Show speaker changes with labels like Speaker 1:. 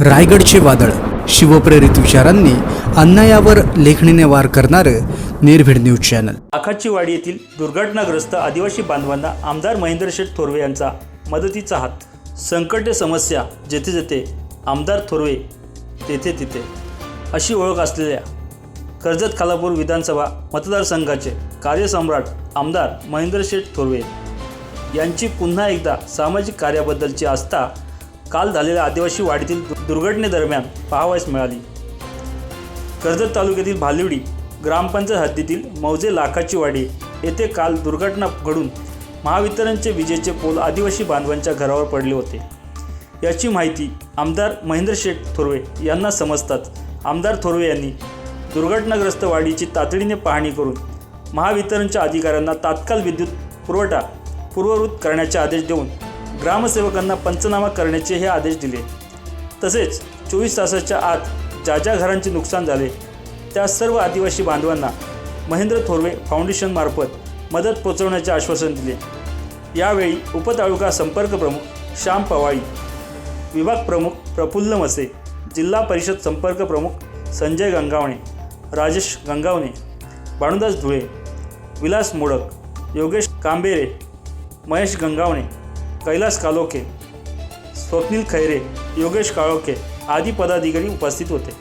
Speaker 1: रायगडचे वादळ. शिवप्रेरित विचारांनी अन्यायावर लेखणीने वार करणारं निर्भीड न्यूज चॅनल.
Speaker 2: आखाचीवाडी येथील दुर्घटनाग्रस्त आदिवासी बांधवांना आमदार महेंद्र शेठ थोरवे यांचा मदतीचा हात. संकटे समस्या जेथे जेथे आमदार थोरवे तेथे तिथे. अशी ओळख असलेल्या कर्जत खालापूर विधानसभा मतदारसंघाचे कार्यसम्राट आमदार महेंद्र शेठ थोरवे यांची पुन्हा एकदा सामाजिक कार्याबद्दलची आस्था काल झालेल्या आदिवासी वाडीतील दु- दुर्घटनेदरम्यान पाहावयास मिळाली. कर्जत तालुक्यातील भालिवडी ग्रामपंचायत हद्दीतील मौजे लाखाची वाडी येथे काल दुर्घटना घडून महावितरणचे विजेचे पोल आदिवासी बांधवांच्या घरावर पडले होते. याची माहिती आमदार महेंद्र शेठ थोरवे यांना समजतात. आमदार थोरवे यांनी दुर्घटनाग्रस्त वाडीची तातडीने पाहणी करून महावितरणच्या अधिकाऱ्यांना तात्काळ विद्युत पुरवठा पूर्ववृत्त करण्याचे आदेश देऊन ग्रामसेवकांना पंचनामा करण्याचे हे आदेश दिले. तसेच चोवीस तासाच्या आत ज्या ज्या घरांचे नुकसान झाले त्या सर्व आदिवासी बांधवांना महेंद्र थोरवे फाउंडेशनमार्फत मदत पोचवण्याचे आश्वासन दिले. यावेळी उपतालुका संपर्क प्रमुख श्याम पवाळी विभाग प्रमुख प्रफुल्ल मसे जिल्हा परिषद संपर्क प्रमुख संजय गंगावणे राजेश गंगावणे बाणुदास धुळे विलास मोडक योगेश कांबेरे महेश गंगावणे कैलास कालोके स्वप्नील खैरे योगेश काळोखे आदी पदाधिकारी उपस्थित होते.